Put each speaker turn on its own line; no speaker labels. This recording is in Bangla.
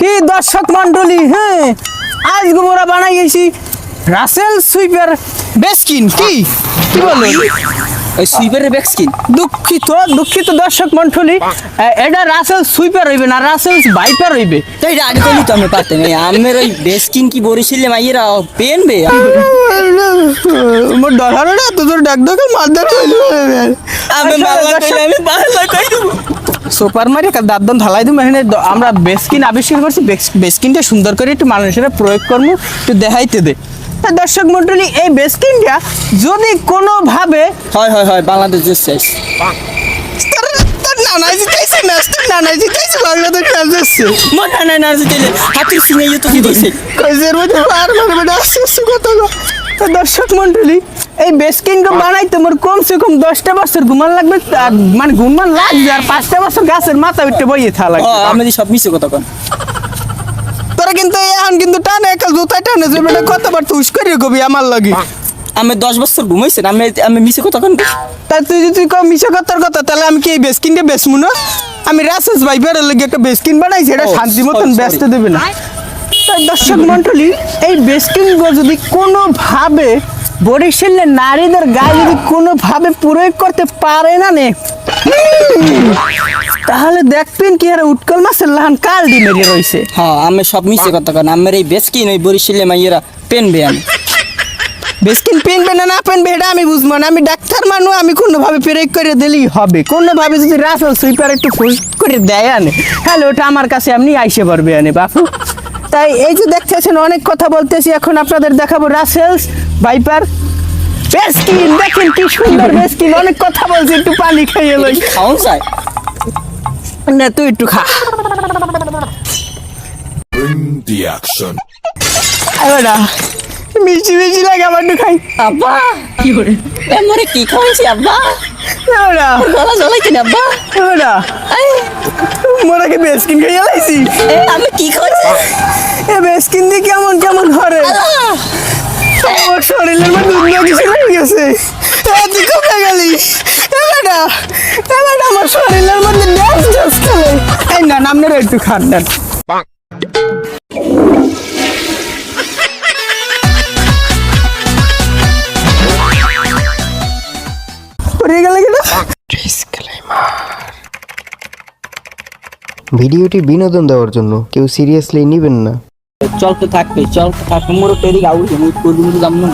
কি দর্শক মন্ডলী হ্যাঁ? আজ গোবরা বানাইছি রাসেল সুইপার বেসকিন কি? কি বলো
ওই সুইপারের ব্যাগ স্কিন
দুঃখিত দুঃখিত দর্শক মন্ডলী এটা রাসেল সুইপার হইবে না রাসেল ভাইপার হইবে
তো এটা আগে কইলি তো আমি পারতাম এই আমের ওই বেস্কিন কি বরিশিলে মাইয়েরা পেনবে
মোর ডর হলো না তোর ডাক ডাক মারদার
আমি বাংলা কইলে আমি বাংলা কই দেবো
সুপার মারি দাঁত দান ঢালাই দিম এখানে আমরা বেসকিন আবিষ্কার করছি বেস- বেসকিনটা সুন্দর করে একটু মানুষের প্রয়োগ করব একটু দেখাইতে দে। দর্শক মন্ডলী এই বেসকিনটা যদি কোনোভাবে
হয় হয় হয় বাংলাদেশ যে শেষ।
বাংলাদেশ
মনে হাতের সিনে ইয়ে তো কি দিছে
কইজের মধ্যে মানে কত দর্শক মন্ডলী এই বেসকিন গো বানাইতে মোর কমসে কম দশটা বছর ঘুমান লাগবে আর মানে ঘুমান লাগবে আর পাঁচটা বছর গাছের মাথা উঠতে বইয়ে থা লাগবে।
আমি সব মিছে কথা কোন
তোরা কিন্তু এখন কিন্তু টানে একা জুতা টানে যে বেটা কতবার তুস করে গবি আমার লাগি।
আমি দশ বছর ঘুমাইছেন আমি আমি মিছে কথা কোন
তা তুই যদি কম মিশা কথার কথা তাহলে আমি কি এই বেসকিনটা বেসমু না আমি রাসেস ভাইপারের লাগে একটা বেসকিন বানাইছি এটা শান্তি মতন. ব্যস্ত দেবে না। তাই দর্শক মন্ডলী এই বেসকিন যদি কোনোভাবে বরিশালে নারীদের গায়ে যদি কোনোভাবে প্রয়োগ করতে পারে না নে। তাহলে দেখবেন কি আর উৎকল মাছের লাহান কাল দি মেরে
হ্যাঁ আমি সব মিছে কথা কোন আমার এই বেস্কিন ওই বরিশিলে মাইয়েরা পেনবে আমি।
বেসকিন পেনবে না না পেনবে এটা আমি বুঝব না। আমি ডাক্তার মানু আমি কোনোভাবে প্রয়োগ করে দিলেই হবে। কোনোভাবে যদি রাসেল সুইপার একটু ফুস করে দেয় আনে তাহলে ওটা আমার কাছে আপনি আইসে পারবে আনে বাপু। তাই এই যে দেখতেছেন অনেক কথা বলতেছি। এখন আপনাদের দেখাবো রাসেলস ভাইপার বেসকিন দেখেন কি সুন্দর বেসকিন অনেক কথা বলছি একটু পানি খাইয়ে লই।
খাওন যায়।
না তুই একটু খা।
The action.
মিষ্টি মিষ্টি লাগে আমার একটু খাই।
আব্বা কি করে? এমরে কি খাওয়াইছি আব্বা?
এবারে
গলা জ্বলাইছি না
এবারে
এই,
মোরা কি বেসকিন খাইয়ে লাইছি
আমি কি খাওয়াইছি
এ বেসকিন দিয়ে কেমন কেমন ধরে আমার শরীরের মধ্যে দুনিয়া কিছু লেগে গেছে। এ, তুই কোথায় গেলি? এ বেটা আমার শরীরের মধ্যে ড্যান্স ড্যান্স খেলে। এই না না আপনারা একটু খান দেন।
ভিডিওটি বিনোদন দেওয়ার জন্য কেউ সিরিয়াসলি নেবেন না।
চল তো থাকবে চল তো থাকবে মোর তেরি গাউ মুই করবি যাম না।